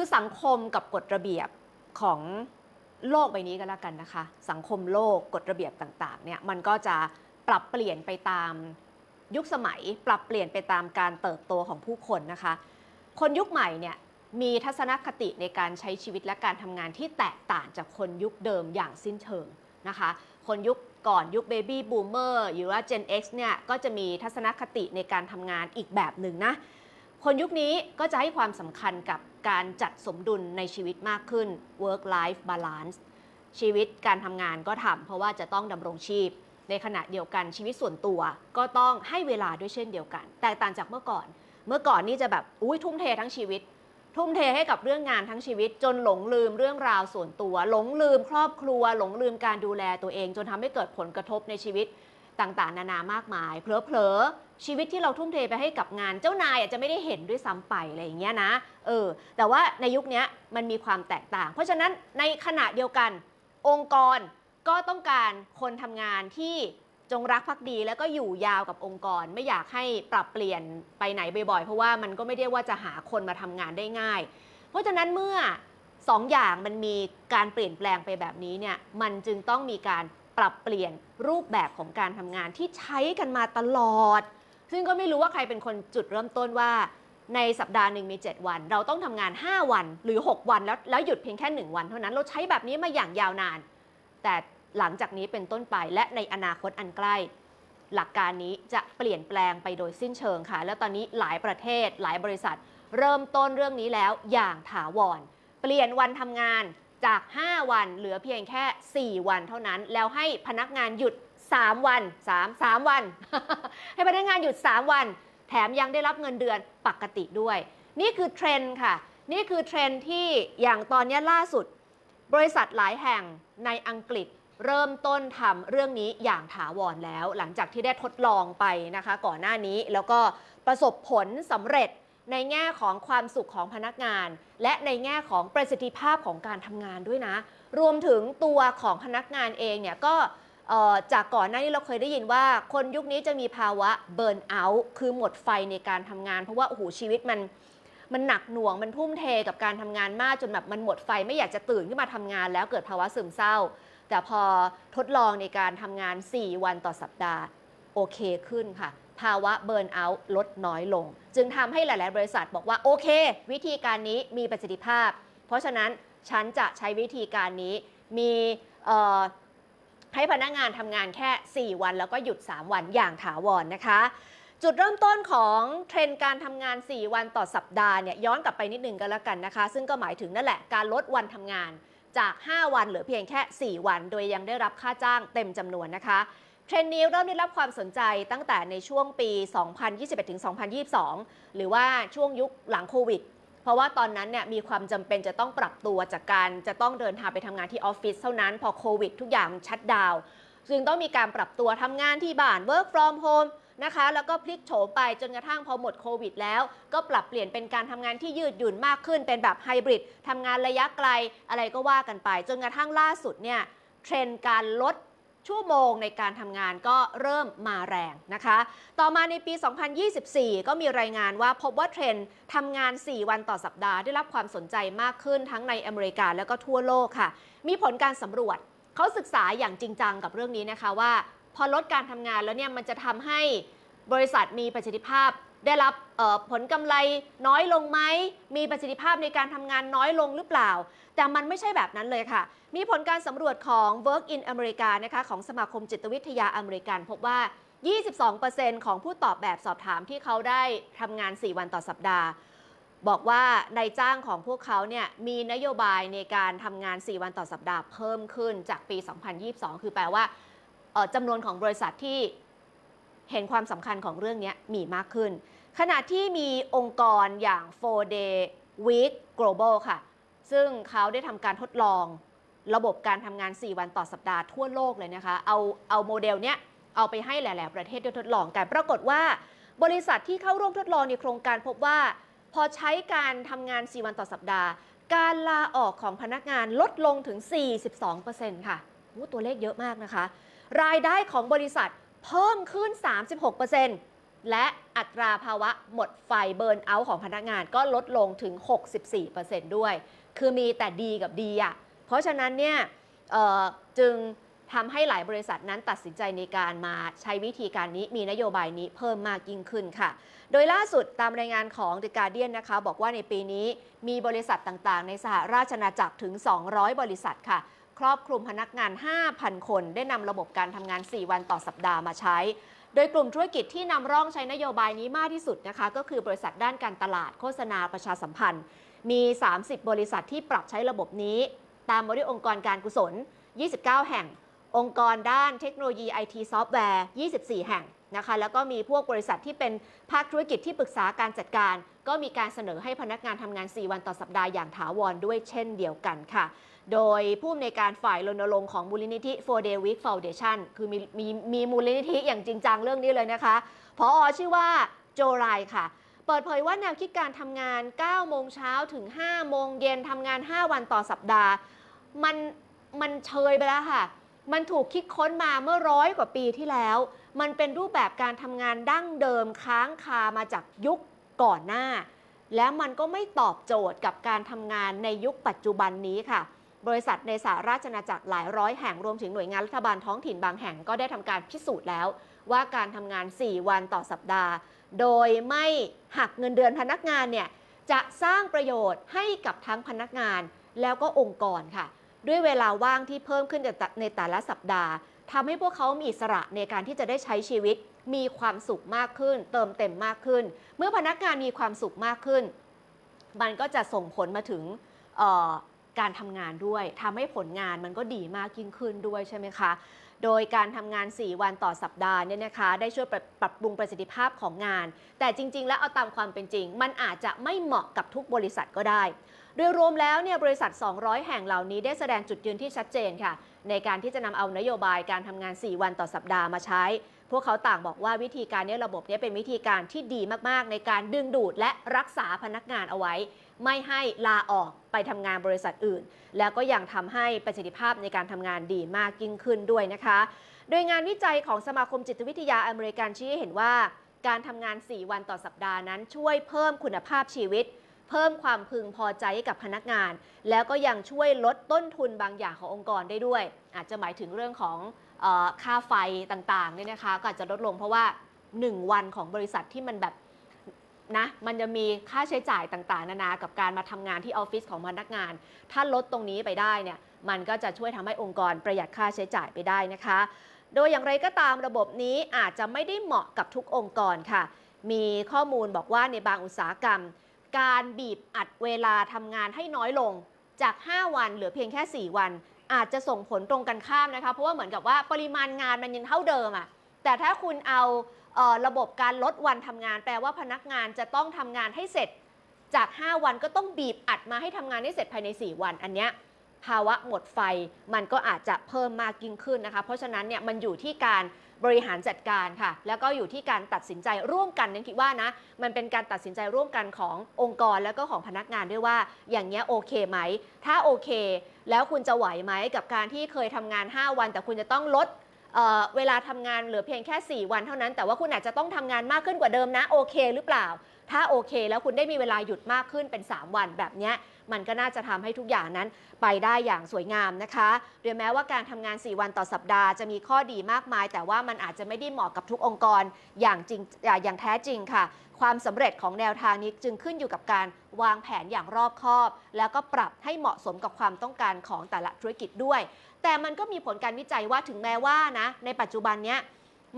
คือสังคมกับกฎระเบียบของโลกใบนี้ก็แล้วกันนะคะ สังคมโลกกฎระเบียบต่างๆเนี่ยมันก็จะปรับเปลี่ยนไปตามยุคสมัย ปรับเปลี่ยนไปตามการเติบโตของผู้คนนะคะ คนยุคใหม่เนี่ยมีทัศนคติในการใช้ชีวิตและการทำงานที่แตกต่างจากคนยุคเดิมอย่างสิ้นเชิงนะคะ คนยุคก่อนยุค Baby Boomer หรือว่า Gen X เนี่ยก็จะมีทัศนคติในการทำงานอีกแบบหนึ่งนะ คนยุคนี้ก็จะให้ความสำคัญกับการจัดสมดุลในชีวิตมากขึ้น work life balance ชีวิตการทำงานก็ทำเพราะว่าจะต้องดำรงชีพ ในขณะเดียวกันชีวิตส่วนตัวก็ต้องให้เวลาด้วยเช่นเดียวกัน แตกต่างจากเมื่อก่อน เมื่อก่อนนี่จะแบบอุ้ยทุ่มเททั้งชีวิต ทุ่มเทให้กับเรื่องงานทั้งชีวิต จนหลงลืมเรื่องราวส่วนตัว หลงลืมครอบครัว หลงลืมการดูแลตัวเอง จนทำให้เกิดผลกระทบในชีวิต ต่างๆ นานามากมายเผลอๆชีวิตที่เราทุ่มเทไปให้กับงาน เจ้านายอาจจะไม่ได้เห็นด้วยซ้ำไปอะไรอย่างเงี้ยนะเออแต่ว่าในยุคนี้มันมีความแตกต่าง เพราะฉะนั้นในขณะเดียวกัน องค์กรก็ต้องการคนทำงานที่จงรักภักดีแล้วก็อยู่ยาวกับองค์กรไม่อยากให้ปรับเปลี่ยนไปไหนบ่อยๆ เพราะว่ามันก็ไม่ได้ว่าจะหาคนมาทำงานได้ง่าย เพราะฉะนั้นเมื่อสองอย่างมันมีการเปลี่ยนแปลงไปแบบนี้เนี่ยมันจึงต้องมีการ ปรับเปลี่ยนรูปแบบของการทำงานที่ใช้กันมาตลอด ซึ่งก็ไม่รู้ว่าใครเป็นคนจุดเริ่มต้นว่า ในสัปดาห์หนึ่งมี 7 วัน เราต้องทำงาน 5 วันหรือ 6 วันแล้วแล้วหยุดเพียงแค่ 1 วันเท่านั้นเราใช้แบบนี้มาอย่างยาวนาน แต่หลังจากนี้เป็นต้นไปและในอนาคตอันใกล้ หลักการนี้จะเปลี่ยนแปลงไปโดยสิ้นเชิงค่ะ แล้วตอนนี้หลายประเทศหลายบริษัท เริ่มต้นเรื่องนี้แล้วอย่างถาวร เปลี่ยนวันทำงาน จาก 5 วันเหลือเพียงแค่ 4 วันเท่านั้น แล้วให้พนักงานหยุด 3 วัน 3 3 วัน ให้พนักงานหยุด 3 วัน แถมยังได้รับเงินเดือนปกติด้วย นี่คือเทรนด์ค่ะ นี่คือเทรนด์ที่อย่างตอนนี้ล่าสุด บริษัทหลายแห่งในอังกฤษเริ่มต้นทำเรื่องนี้อย่างถาวรแล้ว หลังจากที่ได้ทดลองไปนะคะ ก่อนหน้านี้แล้วก็ประสบผลสำเร็จ ในแง่ของความสุขของพนักงาน และในแง่ของประสิทธิภาพของการทำงานด้วยนะ รวมถึงตัวของพนักงานเองเนี่ยก็จากก่อนหน้านี้เราเคยได้ยินว่า คนยุคนี้จะมีภาวะเบิร์นเอาท์คือหมดไฟในการทำงาน เพราะว่าโอ้โหชีวิตมันมันหนักหน่วงมันทุ่มเทกับการทำงานมากจนแบบมันหมดไฟไม่อยากจะตื่นขึ้นมาทำงาน แล้วเกิดภาวะซึมเศร้า แต่พอทดลองในการทำงาน 4 วันต่อสัปดาห์โอเคขึ้นค่ะ ภาวะเบิร์นเอาท์ลดน้อยลง จึงทำให้หลาย ๆ บริษัทบอกว่า โอเค วิธีการนี้มีประสิทธิภาพ เพราะฉะนั้นฉันจะใช้วิธีการนี้มีให้พนักงานทำงานแค่ 4 วันแล้วก็หยุด 3 วันอย่างถาวรนะคะ จุดเริ่มต้นของเทรนด์การทำงาน 4 วันต่อสัปดาห์เนี่ยย้อนกลับไปนิดนึงก็แล้วกันนะคะ ซึ่งก็หมายถึงนั่นแหละการลดวันทำงานจาก 5 วันเหลือเพียงแค่ 4 วัน โดยยังได้รับค่าจ้างเต็มจำนวนนะคะ เทรนด์นี้เริ่มได้รับความสนใจตั้งแต่ในช่วงปี 2021-2022 หรือว่าช่วงยุคหลังโควิด เพราะว่าตอนนั้นเนี่ยมีความจำเป็นจะต้องปรับตัวจากการจะต้องเดินทางไปทำงานที่ออฟฟิศเท่านั้นพอโควิดทุกอย่างชัดดาวจึงต้องมีการปรับตัวทำงานที่บ้าน work from home นะคะ แล้วก็พลิกโฉมไปจนกระทั่งพอหมดโควิดแล้ว ก็ปรับเปลี่ยนเป็นการทำงานที่ยืดหยุ่นมากขึ้น เป็นแบบไฮบริดทำงานระยะไกลอะไรก็ว่ากันไป จนกระทั่งล่าสุดเนี่ยเทรนด์การลด ชั่วโมงในการทำงานก็เริ่มมาแรงนะคะ ต่อมาในปี 2024 ก็มีรายงานว่าพบว่าเทรนด์ทำงาน 4 วันต่อสัปดาห์ได้รับความสนใจมากขึ้นทั้งในอเมริกาและก็ทั่วโลกค่ะ มีผลการสำรวจเขาศึกษาอย่างจริงจังกับเรื่องนี้นะคะว่า พอลดการทำงานแล้วเนี่ยมันจะทำให้ บริษัทมีประสิทธิภาพได้รับผลกำไรน้อยลงไหม มีประสิทธิภาพในการทำงานน้อยลงหรือเปล่า แต่มันไม่ใช่แบบนั้นเลยค่ะ มีผลการสำรวจของ Work in America นะคะของสมาคมจิตวิทยาอเมริกัน พบว่า 22%ของผู้ตอบแบบสอบถามที่เขาได้ทำงาน 4 วันต่อสัปดาห์ บอกว่านายจ้างของพวกเขาเนี่ยมีนโยบายในการทำงาน 4 วันต่อสัปดาห์เพิ่มขึ้นจากปี 2022 คือแปลว่าจำนวนของบริษัทที่ เห็นความสำคัญของเรื่องนี้มีมากขึ้น ขณะที่มีองค์กรอย่าง 4 Day Week Global ค่ะ ซึ่งเขาได้ทำการทดลองระบบการทำงาน 4 วันต่อสัปดาห์ทั่วโลกเลยนะคะ เอาเอาโมเดลเนี้ยเอาไปให้หลาย ๆ ประเทศได้ทดลองกัน ปรากฏว่าบริษัทที่เข้าร่วมทดลองในโครงการพบว่า พอใช้การทำงาน 4 วันต่อสัปดาห์ การลาออกของพนักงานลดลงถึง 42%ค่ะโอ้ตัวเลขเยอะมากนะคะ รายได้ของบริษัท เพิ่มขึ้น 36%และอัตราภาวะหมดไฟเบิร์นเอาท์ของพนักงานก็ลดลงถึง 64%ด้วย คือมีแต่ดีกับดีอะ เพราะฉะนั้นเนี่ยเอ่อจึงทำให้หลายบริษัทนั้นตัดสินใจในการมาใช้วิธีการนี้มีนโยบายนี้เพิ่มมากยิ่งขึ้นค่ะ โดยล่าสุดตามรายงานของ The Guardian นะคะ บอกว่าในปีนี้มีบริษัทต่างๆ ในสหราชอาณาจักรถึง 200 บริษัทค่ะ ครอบคลุมพนักงาน 5,000 คน ได้นำระบบการทำงาน 4 วันต่อสัปดาห์มาใช้ โดยกลุ่มธุรกิจที่นำร่องใช้นโยบายนี้มากที่สุดนะคะ ก็คือบริษัทด้านการตลาดโฆษณาประชาสัมพันธ์ มี 30 บริษัทที่ปรับใช้ระบบนี้ ตามมาด้วยองค์กรการกุศล 29 แห่ง องค์กรด้านเทคโนโลยีไอทีซอฟต์แวร์ 24 แห่งนะคะ แล้วก็มีพวกบริษัทที่เป็นภาคธุรกิจที่ปรึกษาการจัดการ ก็มีการเสนอให้พนักงานทำงาน 4 วันต่อสัปดาห์อย่างถาวรด้วยเช่นเดียวกันค่ะ โดยผู้อำนวยการฝ่ายรณรงค์ของมูลนิธิ4 Day Week Foundation คือมีมีมีมูลนิธิอย่างจริงจังเรื่องนี้เลยนะคะ พออชื่อว่าโจไรค่ะเปิดเผยว่าแนวคิดการทำงาน 9 โมงเช้าถึง 5 โมงเย็นทำงาน 5 วันต่อสัปดาห์ มันมันเชยไปแล้วค่ะ มันถูกคิดค้นมาเมื่อร้อยกว่าปีที่แล้ว มันเป็นรูปแบบการทำงานดั้งเดิมค้างคามาจากยุค ก่อนหน้า แล้วมันก็ไม่ตอบโจทย์กับการทำงานในยุคปัจจุบันนี้ค่ะ บริษัทในสหราชอาณาจักรหลายร้อยแห่งรวมถึงหน่วยงานรัฐบาลท้องถิ่นบางแห่งก็ได้ทำการพิสูจน์แล้ว ว่าการทำงาน 4 วันต่อสัปดาห์ โดยไม่หักเงินเดือนพนักงานเนี่ยจะสร้างประโยชน์ให้กับทั้งพนักงานแล้วก็องค์กรค่ะ ด้วยเวลาว่างที่เพิ่มขึ้นในแต่ในแต่ละสัปดาห์ทำให้พวกเขามีอิสระในการที่จะได้ใช้ชีวิต มีความสุขมากขึ้น เติมเต็มมากขึ้น เมื่อพนักงานมีความสุขมากขึ้น มันก็จะส่งผลมาถึงการทำงานด้วยทำให้ผลงานมันก็ดีมากยิ่งขึ้นด้วยใช่ไหมคะ โดยการทำงาน 4 วันต่อสัปดาห์เนี่ยนะคะ ได้ช่วยปรับปรับปรุงประสิทธิภาพของงาน แต่จริง ๆ แล้วเอาตามความเป็นจริง มันอาจจะไม่เหมาะกับทุกบริษัทก็ได้ โดยรวมแล้วเนี่ยบริษัท 200 แห่งเหล่านี้ได้แสดงจุดยืนที่ชัดเจนค่ะ ในการที่จะนำเอานโยบายการทำงาน 4 วันต่อสัปดาห์มาใช้ พวกเขาต่างบอกว่าวิธีการนี้ระบบนี้เป็นวิธีการที่ดีมากๆ ในการดึงดูดและรักษาพนักงานเอาไว้ ไม่ให้ลาออกไปทำงานบริษัทอื่น แล้วก็ยังทำให้ประสิทธิภาพในการทำงานดีมากยิ่งขึ้นด้วยนะคะ โดยงานวิจัยของสมาคมจิตวิทยาอเมริกันชี้ให้เห็นว่า การทำงาน 4 วันต่อสัปดาห์นั้น ช่วยเพิ่มคุณภาพชีวิตเพิ่มความพึงพอใจให้กับพนักงาน แล้วก็ยังช่วยลดต้นทุนบางอย่างขององค์กรได้ด้วย อาจจะหมายถึงเรื่องของ ค่าไฟต่างๆเนี่ยนะคะก็อาจจะลดลงเพราะว่า 1 วันของบริษัทที่มันแบบนะมันจะมีค่าใช้จ่ายต่างๆ นานากับการมาทำงานที่ออฟฟิศของพนักงาน ถ้าลดตรงนี้ไปได้เนี่ยมันก็จะช่วยทำให้องค์กรประหยัดค่าใช้จ่ายไปได้นะคะ โดยอย่างไรก็ตามระบบนี้อาจจะไม่ได้เหมาะกับทุกองค์กรค่ะ มีข้อมูลบอกว่าในบางอุตสาหกรรม การบีบอัดเวลาทำงานให้น้อยลงจาก 5 วันเหลือเพียงแค่ 4 วัน อาจจะส่งผลตรงกันข้ามนะคะเพราะว่าเหมือนกับว่าปริมาณงานมันยังเท่าเดิมอะแต่ถ้าคุณเอาเออระบบการลดวันทำงาน แปลว่าพนักงานจะต้องทำงานให้เสร็จจาก 5 วันก็ต้องบีบอัดมาให้ทำงานให้เสร็จภายใน 4 วัน อันเนี้ยภาวะหมดไฟมันก็อาจจะเพิ่มมากยิ่งขึ้นนะคะ เพราะฉะนั้นเนี่ยมันอยู่ที่การ บริหารจัดการค่ะ แล้วก็อยู่ที่การตัดสินใจร่วมกันนั่นคิดว่านะ มันเป็นการตัดสินใจร่วมกันขององค์กรแล้วก็ของพนักงานด้วยว่า อย่างเงี้ยโอเคไหม ถ้าโอเค แล้วคุณจะไหวไหมกับการที่เคยทำงาน 5 วัน แต่คุณจะต้องลด เเวลาทำงานเหลือเพียงแค่ 4 วันเท่านั้น แต่ว่าคุณอาจจะต้องทำงานมากขึ้นกว่าเดิมนะโอเคหรือเปล่า ถ้าโอเค แล้วคุณได้มีเวลาหยุดมากขึ้นเป็น 3 วันแบบนี้มันก็น่าจะทำให้ทุกอย่างนั้นไปได้อย่างสวยงามนะคะโดยแม้ว่าการทำงาน 4 วันต่อสัปดาห์จะมีข้อดีมากมาย แต่ว่ามันอาจจะไม่ได้เหมาะกับทุกองค์กรอย่างจริงอย่างแท้จริงค่ะ ความสำเร็จของแนวทางนี้จึงขึ้นอยู่กับการวางแผนอย่างรอบคอบ แล้วก็ปรับให้เหมาะสมกับความต้องการของแต่ละธุรกิจด้วย แต่มันก็มีผลการวิจัยว่าถึงแม้ว่านะในปัจจุบันเนี้ย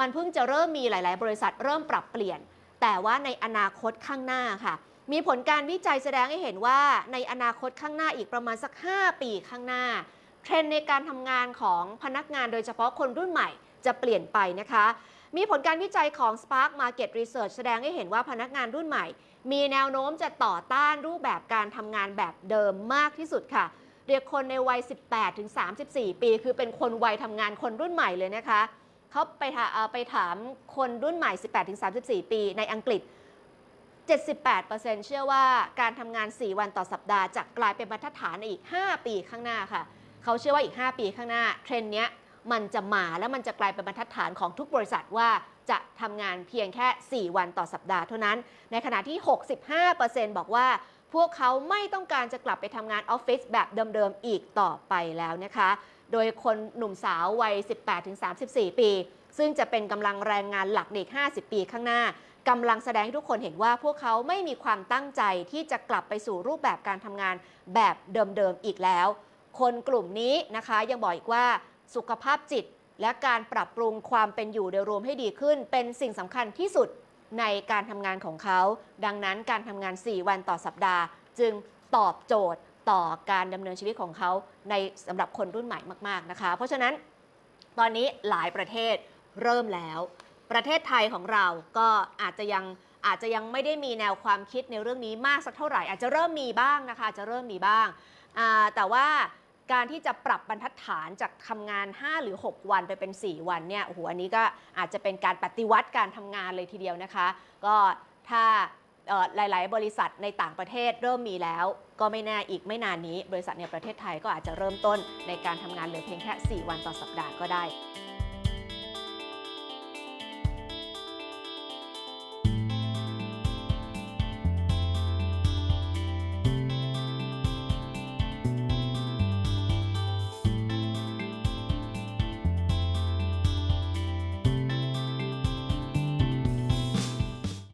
มันเพิ่งจะเริ่มมีหลาย ๆ บริษัทเริ่มปรับเปลี่ยน แต่ว่าในอนาคตข้างหน้าค่ะ มีผลการวิจัยแสดงให้เห็นว่าในอนาคตข้างหน้าอีกประมาณสัก 5 ปีข้างหน้า เทรนในการทำงานของพนักงานโดยเฉพาะคนรุ่นใหม่จะเปลี่ยนไปนะคะ มีผลการวิจัยของ Spark Market Research แสดงให้เห็นว่าพนักงานรุ่นใหม่ มีแนวโน้มจะต่อต้านรูปแบบการทำงานแบบเดิมมากที่สุดค่ะ เรียกคนในวัย 18ถึง34 ปี คือเป็นคนวัยทำงานคนรุ่นใหม่เลยนะคะเขาไปถาไปถามคนรุ่นใหม่ 18ถึง34 ปีในอังกฤษ 78%เชื่อว่าการทำงาน 4 วันต่อสัปดาห์จะกลายเป็นมาตรฐานในอีก 5 ปีข้างหน้าค่ะ เขาเชื่อว่าอีก 5 ปีข้างหน้า เทรนด์เนี้ย มันจะมาแล้วมันจะกลายเป็นบรรทัดฐานของทุกบริษัทว่าจะทำงานเพียงแค่ 4 วันต่อสัปดาห์เท่านั้น ในขณะที่ 65%บอกว่าพวกเขาไม่ต้องการจะกลับไปทำงานออฟฟิศแบบเดิมๆอีกต่อไปแล้วนะคะ โดยคนหนุ่มสาววัย 18-34 ปี ซึ่งจะเป็นกำลังแรงงานหลักในอีก50 ปีข้างหน้ากำลังแสดงให้ทุกคนเห็นว่าพวกเขาไม่มีความตั้งใจที่จะกลับไปสู่รูปแบบการทำงานแบบเดิมๆอีกแล้ว คนกลุ่มนี้นะคะยังบอกอีกว่า สุขภาพจิต และการปรับปรุงความเป็นอยู่โดยรวมให้ดีขึ้น เป็นสิ่งสำคัญที่สุดในการทำงานของเขา ดังนั้นการทำงาน 4 วันต่อสัปดาห์ จึงตอบโจทย์ต่อการดำเนินชีวิตของเขาในสำหรับคนรุ่นใหม่มากๆนะคะ เพราะฉะนั้นตอนนี้หลายประเทศเริ่มแล้ว ประเทศไทยของเราก็อาจจะยังอาจจะยังไม่ได้มีแนวความคิดในเรื่องนี้มากสักเท่าไหร่ อาจจะเริ่มมีบ้างนะคะอาจจะเริ่มมีบ้าง แต่ว่า การที่จะปรับบรรทัดฐานจากทำงาน 5 หรือ 6 วันไปเป็น 4 วันเนี่ยโอ้โหอันนี้ก็อาจจะเป็นการปฏิวัติการทำงานเลยทีเดียวนะคะ ก็ถ้าหลาย ๆ บริษัทในต่างประเทศเริ่มมีแล้ว ก็ไม่แน่อีกไม่นานนี้ บริษัทในประเทศไทยก็อาจจะเริ่มต้นในการทำงานเหลือเพียงแค่ 4 วันต่อสัปดาห์ก็ได้